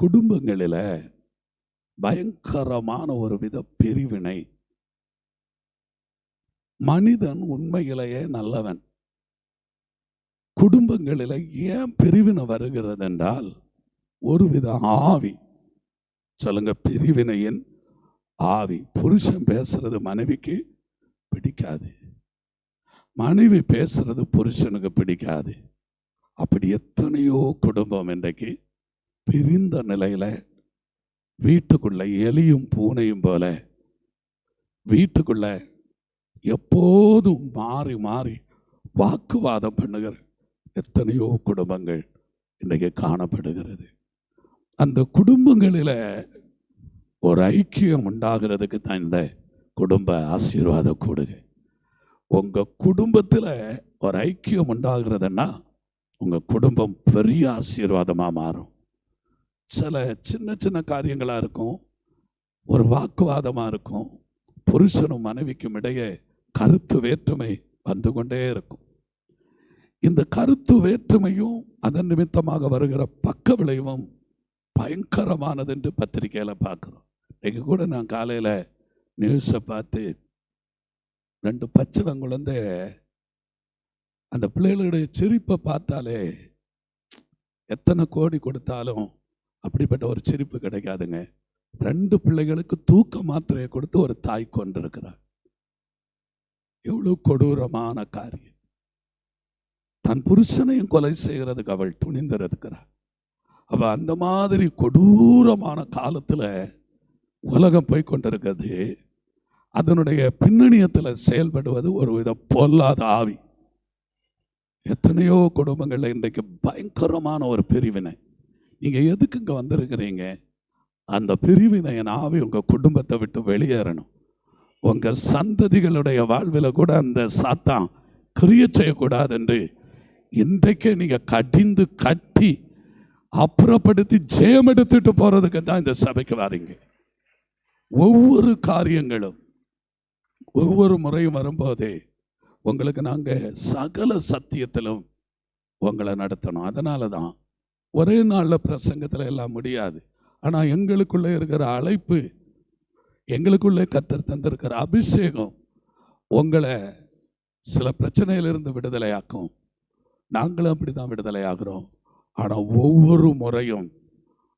குடும்பங்களில் பயங்கரமான ஒரு வித பிரிவினை. மனிதன் உண்மையிலேயே நல்லவன். குடும்பங்களில் ஏன் பிரிவினை வருகிறது என்றால் ஒருவித ஆவி. சொல்லுங்க பிரிவினையின் ஆவி. புருஷன் பேசுறது மனைவிக்கு பிடிக்காது. மனைவி பேசுறது புருஷனுக்கு பிடிக்காது. அப்படி எத்தனையோ குடும்பம் இன்றைக்கு பிரிந்த நிலையில் வீட்டுக்குள்ள எலியும் பூனையும் போல வீட்டுக்குள்ள எப்போதும் மாறி மாறி வாக்குவாதம் பண்ணுகிற எத்தனையோ குடும்பங்கள் இன்றைக்கு காணப்படுகிறது. அந்த குடும்பங்களில் ஒரு ஐக்கியம் உண்டாகிறதுக்கு தான் இந்த குடும்ப ஆசீர்வாத கூடுங்க உங்கள் குடும்பத்தில் ஒரு ஐக்கியம் உண்டாகிறதுன்னா உங்கள் குடும்பம் பெரிய ஆசீர்வாதமாக மாறும். சில சின்ன சின்ன காரியங்களாக இருக்கும். ஒரு வாக்குவாதமாக இருக்கும். புருஷனும் மனைவிக்கும் இடையே கருத்து வேற்றுமை வந்து கொண்டே இருக்கும். இந்த கருத்து வேற்றுமையும் அதன் நிமித்தமாக வருகிற பக்க விளைவும் பயங்கரமானது என்று பத்திரிகையில் பார்க்குறோம். இன்றைக்கு கூட நான் காலையில் நியூஸை பார்த்து ரெண்டு பச்சிளம் குழந்தை அந்த பிள்ளைகளுடைய சிரிப்பை பார்த்தாலே எத்தனை கோடி கொடுத்தாலும் அப்படிப்பட்ட ஒரு சிரிப்பு கிடைக்காதுங்க. ரெண்டு பிள்ளைகளுக்கு தூக்க மாத்திரையை கொடுத்து ஒரு தாய் கொண்டிருக்கிறார் எவ்வளோ கொடூரமான காரியம். தன் புருஷனையும் கொலை செய்கிறதுக்கு அவள் துணிந்திருக்கிறார் அவ அந்த மாதிரி கொடூரமான காலத்தில் உலகம் போய் கொண்டிருக்கிறது. அதனுடைய பின்னணியத்தில் செயல்படுவது ஒரு வித பொல்லாத ஆவி. எத்தனையோ குடும்பங்களில் இன்றைக்கு பயங்கரமான ஒரு பிரிவினை. நீங்கள் எதுக்கு இங்கே வந்திருக்கிறீங்க? அந்த பிரிவினையின் ஆவி உங்கள் குடும்பத்தை விட்டு வெளியேறணும். உங்கள் சந்ததிகளுடைய வாழ்வில் கூட அந்த சாத்தான் கிரிய செய்யக்கூடாது என்று இன்றைக்கே நீங்கள் கடிந்து கட்டி அப்புறப்படுத்தி ஜெயம் எடுத்துட்டு போகிறதுக்கு தான் இந்த சபைக்கு வாரீங்க. ஒவ்வொரு காரியங்களும் ஒவ்வொரு முறையும் வரும்போதே உங்களுக்கு நாங்கள் சகல சத்தியத்திலும் உங்களை நடத்தணும். அதனால தான் ஒரே நாளில் பிரசங்கத்தில் எல்லாம் முடியாது. ஆனால் எங்களுக்குள்ளே இருக்கிற அழைப்பு எங்களுக்குள்ளே கத்தர் தந்திருக்கிற அபிஷேகம் உங்களை சில பிரச்சனையிலிருந்து விடுதலையாக்கும். நாங்களும் அப்படி தான் விடுதலையாகிறோம். ஆனால் ஒவ்வொரு முறையும்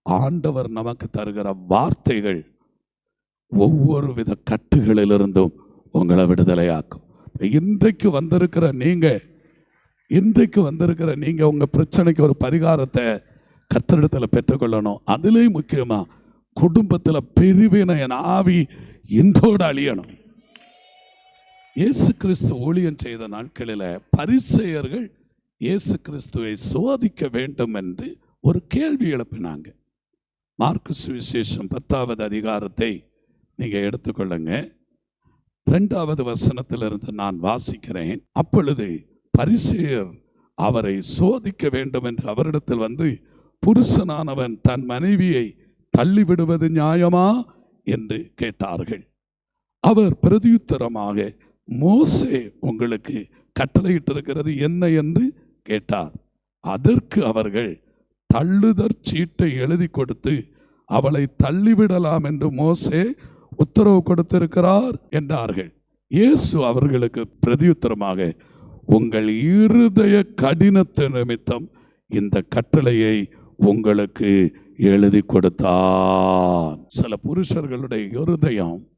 ஆண்டவர் நமக்கு தருகிற வார்த்தைகள் ஒவ்வொரு வித கட்டுகளிலிருந்தும் உங்களை விடுதலையாக்கும். இன்றைக்கு வந்திருக்கிற நீங்கள் இன்றைக்கு வந்திருக்கிற நீங்கள் உங்கள் பிரச்சனைக்கு ஒரு பரிகாரத்தை கத்தரிடத்தில் பெற்றுக்கொள்ளணும். அதுலேயும் முக்கியமாக குடும்பத்தில் குடும்பத்துல பிரிவினையின் ஆவி இன்றோடு அழியணும். இயேசு கிறிஸ்து ஊழியம் செய்த நாட்களில் பரிசெயர்கள் இயேசு கிறிஸ்துவை சோதிக்க வேண்டும் என்று ஒரு கேள்வி எழுப்பினாங்க. மார்க்கு சுவிசேஷம் பத்தாவது அதிகாரத்தை நீங்கள் எடுத்துக்கொள்ளுங்க. ரெண்டாவது வசனத்திலிருந்து நான் வாசிக்கிறேன். அப்பொழுது பரிசேயர் அவரை சோதிக்க வேண்டும் என்று அவரிடத்தில் வந்து புருஷனானவன் தன் மனைவியை தள்ளிவிடுவது நியாயமா? என்று கேட்டார்கள். அவர் பிரதியுத்தரமாக மோசே உங்களுக்கு கட்டளையிட்டிருக்கிறது என்ன? என்று கேட்டார். அதற்கு அவர்கள் தள்ளுதற் சீட்டை எழுதி கொடுத்து அவளை தள்ளிவிடலாம் என்று மோசே உத்தரவு கொடுத்திருக்கிறார் என்றார்கள். இயேசு அவர்களுக்கு பிரதியுத்தரமாக உங்கள் இருதய கடினத்து நிமித்தம் இந்த கட்டளையை உங்களுக்கு எழுதி கொடுத்தான். சில புருஷர்களுடைய இருதயம்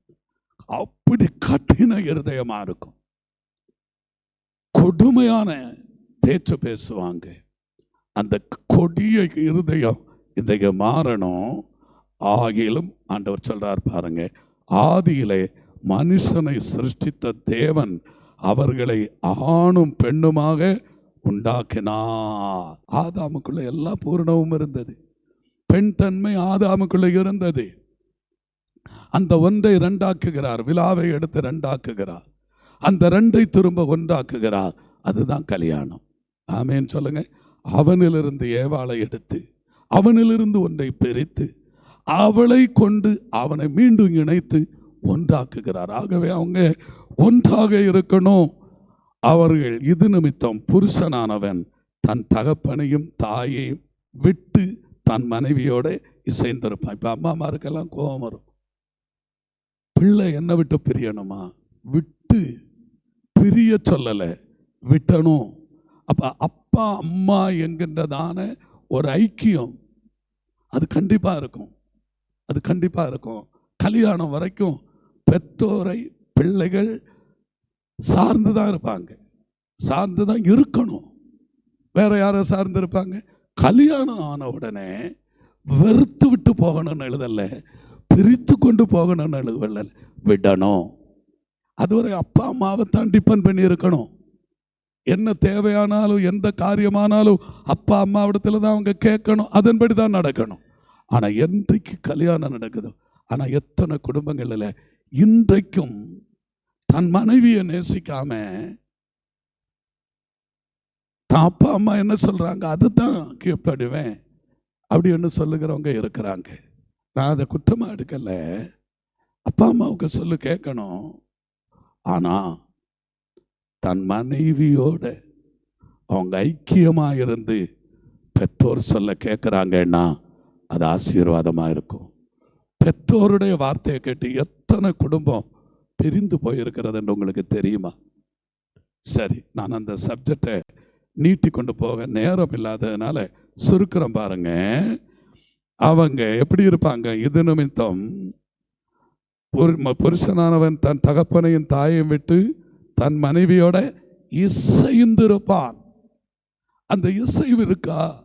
அப்படி கடின இருதயமா இருக்கும். கொடுமையான பேச்சு பேசுவாங்க. அந்த கொடிய இருதயம் இன்றைக்கு மாறணும். ஆகிலும் ஆண்டவர் சொல்றார் பாருங்க ஆதியிலே மனுஷனை சிருஷ்டித்த தேவன் அவர்களை ஆணும் பெண்ணுமாக உண்டாக்கினார். ஆதாமுக்குள்ள எல்லா பூரணமும் இருந்தது. பெண் தன்மை ஆதாமுக்குள்ள இருந்தது. அந்த ஒன்றை ரெண்டாக்குகிறார் விழாவை எடுத்து ரெண்டாக்குகிறார் அந்த ரெண்டை திரும்ப ஒன்றாக்குகிறார். அதுதான் கல்யாணம். ஆமேன்னு சொல்லுங்க. அவனிலிருந்து ஏவாளை எடுத்து அவனிலிருந்து ஒன்றை பிரித்து அவளை கொண்டு அவனை மீண்டும் இணைத்து ஒன்றாக்குகிறார். ஆகவே அவங்க ஒன்றாக இருக்கணும். அவர்கள் இது நிமித்தம் புருஷனானவன். தன் தகப்பனையும் தாயையும் விட்டு தன் மனைவியோட இசைந்திருப்பான். இப்போ அம்மா அம்மாருக்கெல்லாம் கோபம் வரும். பிள்ளை என்ன விட்டு பிரியணுமா? விட்டு பிரிய சொல்லலை. விட்டணும். அப்போ அப்பா அம்மா என்கின்றதான ஒரு ஐக்கியம். அது கண்டிப்பாக இருக்கும். அது கண்டிப்பாக இருக்கும். கல்யாணம் வரைக்கும் பெற்றோரை பிள்ளைகள் சார்ந்து தான் இருப்பாங்க. சார்ந்து தான் இருக்கணும். வேற யாரை சார்ந்து இருப்பாங்க கல்யாணம் ஆன உடனே வெறுத்து விட்டு போகணும்னு எழுதல. பிரித்து கொண்டு போகணும்னு எழுதலை. விடணும். அதுவரை அப்பா அம்மாவை தான் டிபெண்ட் பண்ணி இருக்கணும் என்ன தேவையானாலும் எந்த காரியமானாலும் அப்பா அம்மாவிடத்துல தான் அவங்க கேட்கணும். அதன்படி தான் நடக்கணும். ஆனால் என்றைக்கு கல்யாணம் நடக்குதோ ஆனால் எத்தனை குடும்பங்களில் இன்றைக்கும் தன் மனைவியை நேசிக்காம தான் அப்பா அம்மா என்ன சொல்றாங்க? அதுதான் கீழ்ப்படுவேன். அப்படின்னு சொல்லுகிறவங்க இருக்கிறாங்க. நான் அதை குற்றமாக எடுக்கலை. அப்பா அம்மாவுக்கு சொல்லு கேட்கணும். ஆனால் தன் மனைவியோட அவங்க ஐக்கியமாக இருந்து பெற்றோர் சொல்ல கேட்குறாங்கன்னா அது ஆசீர்வாதமாக இருக்கும். பெற்றோருடைய வார்த்தையை கேட்டு எத்தனை குடும்பம் பிரிந்து போயிருக்கிறதுன்னு உங்களுக்கு தெரியுமா? சரி நான் அந்த சப்ஜெக்டை நீட்டி கொண்டு போக நேரம் இல்லாததுனால சுருக்கிறோம் பாருங்க. அவங்க எப்படி இருப்பாங்க? இது நிமித்தம் புருஷனானவன் தன் தகப்பனையும் தாயையும் விட்டு தன் மனைவியோட இசைந்திருப்பான். அந்த இசைவு இருக்கா?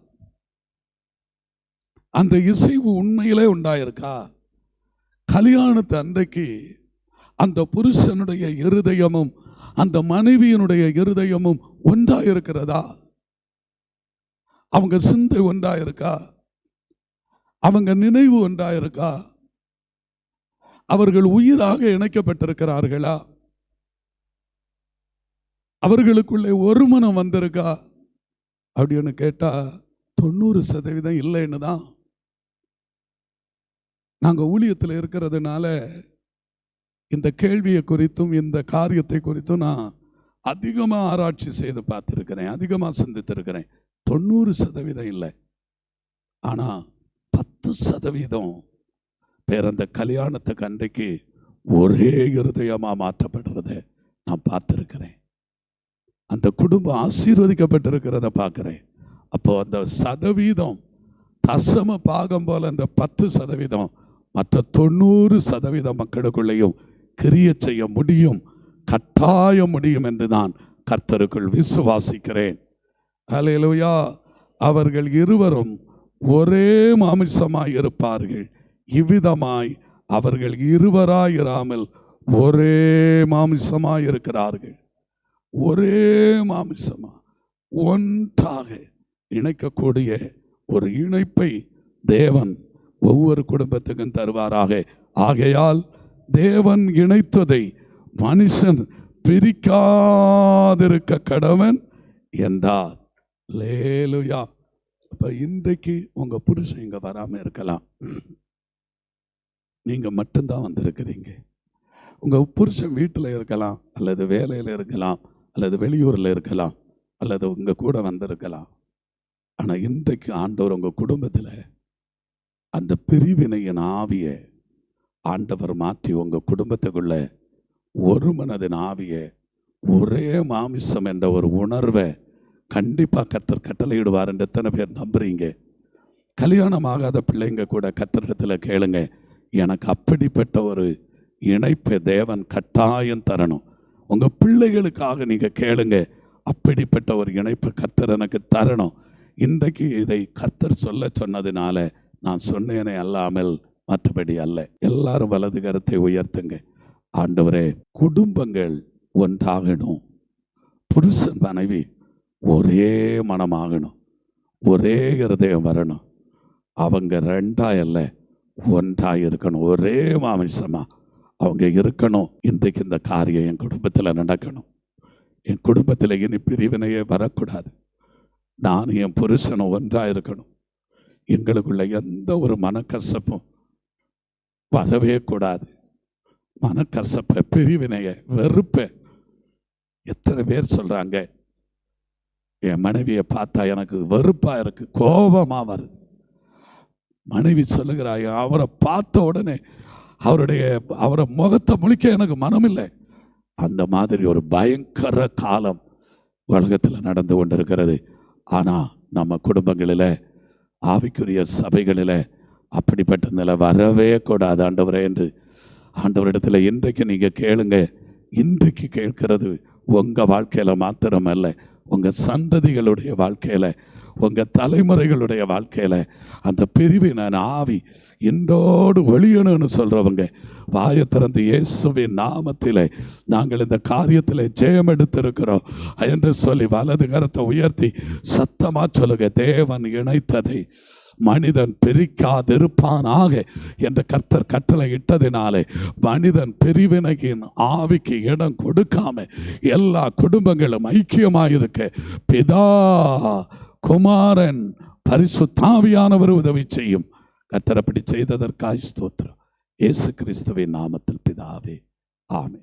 அந்த இசைவு உண்மையிலே உண்டாயிருக்கா? கல்யாணத்து அன்றைக்கு அந்த புருஷனுடைய இருதயமும் அந்த மனைவியினுடைய இருதயமும் ஒன்றாயிருக்கிறதா அவங்க சிந்தை ஒன்றாயிருக்கா அவங்க நினைவு ஒன்றாயிருக்கா அவர்கள் உயிராக இணைக்கப்பட்டிருக்கிறார்களா? அவர்களுக்குள்ளே ஒரு மனம் வந்திருக்கா? அப்படின்னு கேட்டா தொண்ணூறு சதவீதம் இல்லைன்னு தான் நாங்க ஊழியத்தில் இருக்கிறதுனால இந்த கேள்வியை குறித்தும் இந்த காரியத்தை குறித்தும் நான் அதிகமாக ஆராய்ச்சி செய்து பார்த்துருக்கிறேன் அதிகமாக சிந்தித்திருக்கிறேன். தொண்ணூறு சதவீதம் இல்லை. ஆனால் பத்து சதவீதம் பேர் அந்த கல்யாணத்துக்கு அன்றைக்கு ஒரே இருதயமாக மாற்றப்படுறத நான் பார்த்துருக்கிறேன். அந்த குடும்பம் ஆசீர்வதிக்கப்பட்டிருக்கிறத பார்க்குறேன். அப்போ அந்த சதவீதம் தசம பாகம் போல அந்த பத்து சதவீதம் மற்ற தொண்ணூறு சதவீத மக்களுக்குள்ளேயும் கிரிய செய்ய முடியும் கட்டாய முடியும் என்று நான் கர்த்தருக்குள் விசுவாசிக்கிறேன். ஹalleluya. அவர்கள் இருவரும் ஒரே மாமிசமாய் இருப்பார்கள். இவ்விதமாய் அவர்கள் இருவராயிராமல் ஒரே மாமிசமாய் இருக்கிறார்கள். ஒரே மாமிசமா ஒன்றாக இணைக்கக்கூடிய ஒரு இணைப்பை தேவன் ஒவ்வொரு குடும்பத்துக்கும் தருவாராக. ஆகையால் தேவன் இணைத்ததை மனுஷன் பிரிக்காதிருக்க கடவன் என்றார். லேலுயா இப்போ இன்றைக்கு உங்கள் புருஷன் இங்கே வராமல் இருக்கலாம். நீங்கள் மட்டும்தான் வந்திருக்கிறீங்க. உங்கள் புருஷன் வீட்டில் இருக்கலாம் அல்லது வேலையில் இருக்கலாம் அல்லது வெளியூரில் இருக்கலாம் அல்லது உங்கள் கூட வந்திருக்கலாம். ஆனால் இன்றைக்கு ஆண்டவர் உங்கள் குடும்பத்தில் அந்த பிரிவினையின் ஆவியை ஆண்டவர் மாற்றி உங்கள் குடும்பத்துக்குள்ள ஒரு மனதின் ஆவியை ஒரே மாமிசம் என்ற ஒரு உணர்வை கண்டிப்பாக கத்தர் கட்டளையிடுவார் என்று எத்தனை பேர் நம்புறீங்க? கல்யாணம் ஆகாத பிள்ளைங்க கூட கத்தரிடத்துல கேளுங்க. எனக்கு அப்படிப்பட்ட ஒரு இணைப்பை தேவன் கட்டாயம் தரணும். உங்கள் பிள்ளைகளுக்காக நீங்கள் கேளுங்க. அப்படிப்பட்ட ஒரு இணைப்பு கத்தர் எனக்கு தரணும். இன்றைக்கு இதை கத்தர் சொல்ல சொன்னதுனால நான் சொன்னேனே அல்லாமல் மற்றபடி அல்ல. எல்லாரும் வலது கரத்தை உயர்த்துங்க. ஆண்டவரே குடும்பங்கள் ஒன்றாகணும். புருஷன் மனைவி ஒரே மனமாகணும். ஒரே இருதயம் வரணும். அவங்க ரெண்டா அல்ல ஒன்றா இருக்கணும். ஒரே மாமிசமாக அவங்க இருக்கணும். இன்றைக்கு இந்த காரியம் என் குடும்பத்தில் நடக்கணும். என் குடும்பத்தில் இனி பிரிவினையே வரக்கூடாது. நான் என் புருஷனும் ஒன்றா இருக்கணும். எங்களுக்குள்ள எந்த ஒரு மனக்கசப்பும் வரவே கூடாது. மனக்கசப்பை பிரிவினைய வெறுப்பை. எத்தனை பேர் சொல்கிறாங்க என் மனைவியை பார்த்தா எனக்கு வெறுப்பாக இருக்குது கோபமாக வருது. மனைவி சொல்லுகிறாய் அவரை பார்த்த உடனே அவருடைய அவரை முகத்தை முழிக்க எனக்கு மனமில்லை. அந்த மாதிரி ஒரு பயங்கர காலம் உலகத்தில் நடந்து கொண்டிருக்கிறது. ஆனால் நம்ம குடும்பங்களில் ஆவிக்குரிய சபைகளில் அப்படிப்பட்ட நிலை வரவே கூடாது ஆண்டவரே என்று. ஆண்டவரிடத்தில் இன்றைக்கு நீங்கள் கேளுங்க. இன்றைக்கு கேட்கிறது உங்கள் வாழ்க்கையில் மாத்திரமல்ல உங்கள் சந்ததிகளுடைய வாழ்க்கையில் உங்கள் தலைமுறைகளுடைய வாழ்க்கையில். அந்த பிரிவின ஆவி இன்றோடு வெளியணும்னு சொல்கிறவங்க வாயை திறந்து இயேசுவின் நாமத்தில் நாங்கள் இந்த காரியத்தில் ஜெயம் எடுத்திருக்கிறோம் என்று சொல்லி வலது கரத்தை உயர்த்தி சத்தமாக சொல்லுங்க தேவன் இணைத்ததை. மனிதன் பெருக்காதிருப்பானாக என்று கர்த்தர் கட்டளை இட்டதினாலே மனிதன் பெரிவினகின் ஆவிக்கு இடம் கொடுக்காம எல்லா குடும்பங்களும் ஐக்கியமாயிருக்க பிதா குமாரன் பரிசுத்தாவியானவர் உதவி செய்யும். கர்த்தர் அப்படி செய்ததற்காய் ஸ்தோத்திரம். இயேசு கிறிஸ்துவின் நாமத்தில் பிதாவே. ஆமே